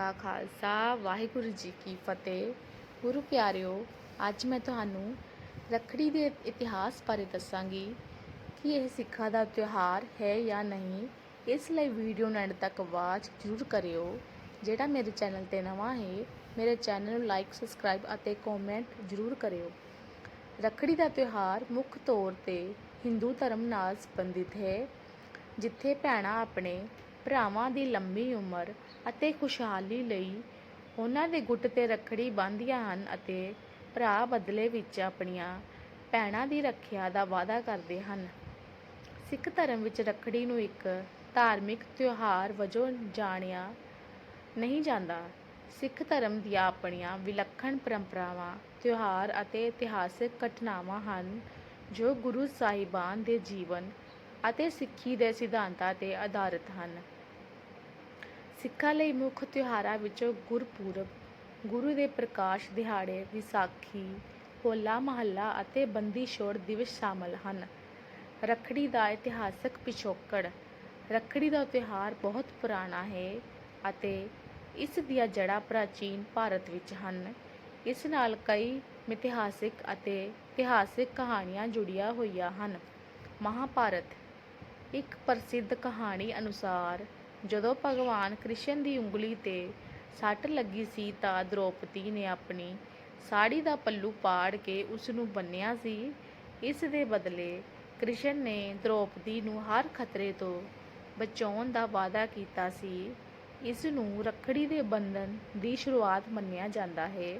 ਕਾ ਖਾਲਸਾ, ਵਾਹਿਗੁਰੂ ਜੀ ਕੀ ਫਤਿਹ। ਗੁਰੂ ਪਿਆਰਿਓ, ਅੱਜ ਮੈਂ ਤੁਹਾਨੂੰ ਰੱਖੜੀ ਦੇ ਇਤਿਹਾਸ ਬਾਰੇ ਦੱਸਾਂਗੀ ਕਿ ਇਹ ਸਿੱਖਾਂ ਦਾ ਤਿਉਹਾਰ ਹੈ ਜਾਂ ਨਹੀਂ। ਇਸ ਲਈ ਵੀਡੀਓ ਨੂੰ ਐਂਡ ਤੱਕ ਵਾਚ ਜ਼ਰੂਰ ਕਰਿਓ। ਜਿਹੜਾ ਮੇਰੇ ਚੈਨਲ ਤੇ ਨਵਾਂ ਹੈ, ਮੇਰੇ ਚੈਨਲ ਨੂੰ ਲਾਈਕ ਸਬਸਕ੍ਰਾਈਬ ਅਤੇ ਕਮੈਂਟ ਜ਼ਰੂਰ ਕਰਿਓ। ਰੱਖੜੀ ਦਾ ਤਿਉਹਾਰ ਮੁੱਖ ਤੌਰ ਤੇ ਹਿੰਦੂ ਧਰਮ ਨਾਲ ਸੰਬੰਧਿਤ ਹੈ, ਜਿੱਥੇ ਭੈਣਾਂ ਆਪਣੇ ਭਰਾਵਾਂ ਦੀ ਲੰਮੀ ਉਮਰ ਅਤੇ ਖੁਸ਼ਹਾਲੀ ਲਈ ਉਹਨਾਂ ਦੇ ਗੁੱਟ ਤੇ ਰੱਖੜੀ ਬੰਨ੍ਹਦੀਆਂ ਹਨ ਅਤੇ ਭਰਾ ਬਦਲੇ ਵਿੱਚ ਆਪਣੀਆਂ ਭੈਣਾਂ ਦੀ ਰੱਖਿਆ ਦਾ ਵਾਅਦਾ ਕਰਦੇ ਹਨ। ਸਿੱਖ ਧਰਮ ਵਿੱਚ ਰੱਖੜੀ ਨੂੰ ਇੱਕ ਧਾਰਮਿਕ ਤਿਉਹਾਰ ਵਜੋਂ ਜਾਣਿਆ ਨਹੀਂ ਜਾਂਦਾ। ਸਿੱਖ ਧਰਮ ਦੀਆਂ ਆਪਣੀਆਂ ਵਿਲੱਖਣ ਪਰੰਪਰਾਵਾਂ, ਤਿਉਹਾਰ ਅਤੇ ਇਤਿਹਾਸਕ ਘਟਨਾਵਾਂ ਹਨ ਜੋ ਗੁਰੂ ਸਾਹਿਬਾਨ ਦੇ ਜੀਵਨ ਅਤੇ ਸਿੱਖੀ ਦੇ ਸਿਧਾਂਤਾਂ ਤੇ ਆਧਾਰਿਤ ਹਨ। ਸਿੱਖਾਂ ਲਈ ਮੁੱਖ ਤਿਉਹਾਰਾਂ ਵਿੱਚੋਂ ਗੁਰਪੁਰਬ, ਗੁਰੂ ਦੇ ਪ੍ਰਕਾਸ਼ ਦਿਹਾੜੇ, ਵਿਸਾਖੀ, ਹੋਲਾ ਮਹੱਲਾ ਅਤੇ ਬੰਦੀ ਛੋੜ ਦਿਵਸ ਸ਼ਾਮਲ ਹਨ। ਰੱਖੜੀ ਦਾ ਇਤਿਹਾਸਕ ਪਿਛੋਕੜ, ਰੱਖੜੀ ਦਾ ਤਿਉਹਾਰ ਬਹੁਤ ਪੁਰਾਣਾ ਹੈ ਅਤੇ ਇਸ ਦੀਆਂ ਜੜ੍ਹਾਂ ਪ੍ਰਾਚੀਨ ਭਾਰਤ ਵਿੱਚ ਹਨ। ਇਸ ਨਾਲ ਕਈ ਮਿਥਿਹਾਸਿਕ ਅਤੇ ਇਤਿਹਾਸਿਕ ਕਹਾਣੀਆਂ ਜੁੜੀਆਂ ਹੋਈਆਂ ਹਨ। ਮਹਾਭਾਰਤ ਇੱਕ ਪ੍ਰਸਿੱਧ ਕਹਾਣੀ ਅਨੁਸਾਰ, ਜਦੋਂ ਭਗਵਾਨ ਕ੍ਰਿਸ਼ਨ ਦੀ ਉਂਗਲੀ ਤੇ ਸੱਟ ਲੱਗੀ ਸੀ ਤਾਂ ਦ੍ਰੋਪਦੀ ਨੇ ਆਪਣੀ ਸਾੜੀ ਦਾ ਪੱਲੂ ਪਾੜ ਕੇ ਉਸ ਨੂੰ ਬੰਨਿਆ ਸੀ। ਇਸ ਦੇ ਬਦਲੇ ਕ੍ਰਿਸ਼ਨ ਨੇ ਦ੍ਰੋਪਦੀ ਨੂੰ ਹਰ ਖਤਰੇ ਤੋਂ ਬਚਾਉਣ ਦਾ ਵਾਅਦਾ ਕੀਤਾ ਸੀ। ਇਸ ਨੂੰ ਰੱਖੜੀ ਦੇ ਬੰਧਨ ਦੀ ਸ਼ੁਰੂਆਤ ਮੰਨਿਆ ਜਾਂਦਾ ਹੈ।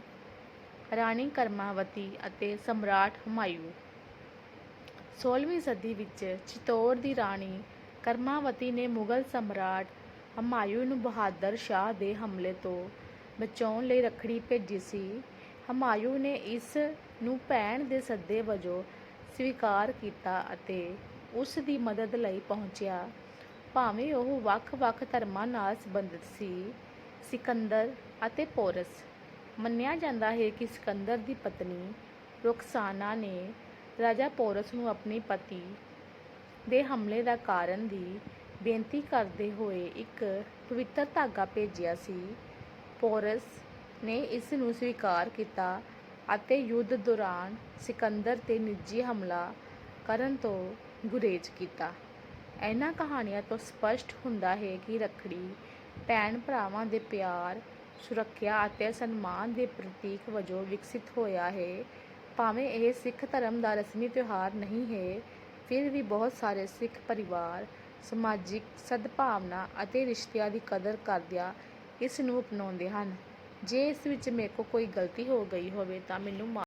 ਰਾਣੀ ਕਰਮਾਵਤੀ ਅਤੇ ਸਮਰਾਟ ਹੁਮਾਯੂ 16ਵੀਂ ਸਦੀ ਵਿੱਚ ਚਿਤੌੜ ਦੀ ਰਾਣੀ ਕਰਮਾਵਤੀ ਨੇ ਮੁਗਲ ਸਮਰਾਟ ਹੁਮਾਯੂ ਨੂੰ ਬਹਾਦਰ ਸ਼ਾਹ ਦੇ ਹਮਲੇ ਤੋਂ ਬਚਾਉਣ ਲਈ ਰੱਖੜੀ ਭੇਜੀ ਸੀ। ਹੁਮਾਯੂ ਨੇ ਇਸ ਨੂੰ ਭੈਣ ਦੇ ਸੱਦੇ ਵਜੋਂ ਸਵੀਕਾਰ ਕੀਤਾ ਅਤੇ ਉਸ ਦੀ ਮਦਦ ਲਈ ਪਹੁੰਚਿਆ। ਭਾਵੇਂ ਉਹ ਵੱਖ-ਵੱਖ ਧਰਮਾਂ ਨਾਲ ਸੰਬੰਧਿਤ ਸੀ, ਸਿਕੰਦਰ ਅਤੇ ਪੋਰਸ। ਮੰਨਿਆ ਜਾਂਦਾ ਹੈ ਕਿ ਸਿਕੰਦਰ ਦੀ ਪਤਨੀ ਰੁਕਸਾਨਾ ਨੇ ਰਾਜਾ ਪੋਰਸ ਨੂੰ ਆਪਣੇ ਪਤੀ ਦੇ ਹਮਲੇ ਦਾ ਕਾਰਨ ਦੀ ਬੇਨਤੀ ਕਰਦੇ ਹੋਏ ਇੱਕ ਪਵਿੱਤਰ ਧਾਗਾ ਭੇਜਿਆ ਸੀ। ਪੋਰਸ ਨੇ ਇਸ ਨੂੰ ਸਵੀਕਾਰ ਕੀਤਾ ਅਤੇ ਯੁੱਧ ਦੌਰਾਨ ਸਿਕੰਦਰ ਤੇ ਨਿੱਜੀ ਹਮਲਾ ਕਰਨ ਤੋਂ ਗੁਰੇਜ਼ ਕੀਤਾ। ਇਹਨਾਂ ਕਹਾਣੀਆਂ ਤੋਂ ਸਪਸ਼ਟ ਹੁੰਦਾ ਹੈ ਕਿ ਰੱਖੜੀ ਭੈਣ ਭਰਾਵਾਂ ਦੇ ਪਿਆਰ, ਸੁਰੱਖਿਆ ਅਤੇ ਸਨਮਾਨ ਦੇ ਪ੍ਰਤੀਕ ਵਜੋਂ ਵਿਕਸਿਤ ਹੋਇਆ ਹੈ। ਭਾਵੇਂ ਇਹ ਸਿੱਖ ਧਰਮ ਦਾ ਰਸਮੀ ਤਿਉਹਾਰ ਨਹੀਂ ਹੈ, ਫਿਰ ਵੀ ਬਹੁਤ ਸਾਰੇ ਸਿੱਖ ਪਰਿਵਾਰ ਸਮਾਜਿਕ ਸਦਭਾਵਨਾ ਅਤੇ ਰਿਸ਼ਤਿਆਂ ਦੀ ਕਦਰ ਕਰਦਿਆਂ ਇਸ ਨੂੰ ਅਪਣਾਉਂਦੇ ਹਨ। ਜੇ ਇਸ ਵਿੱਚ ਮੇਰੇ ਕੋਲ ਕੋਈ ਗਲਤੀ ਹੋ ਗਈ ਹੋਵੇ ਤਾਂ ਮੈਨੂੰ ਮਾ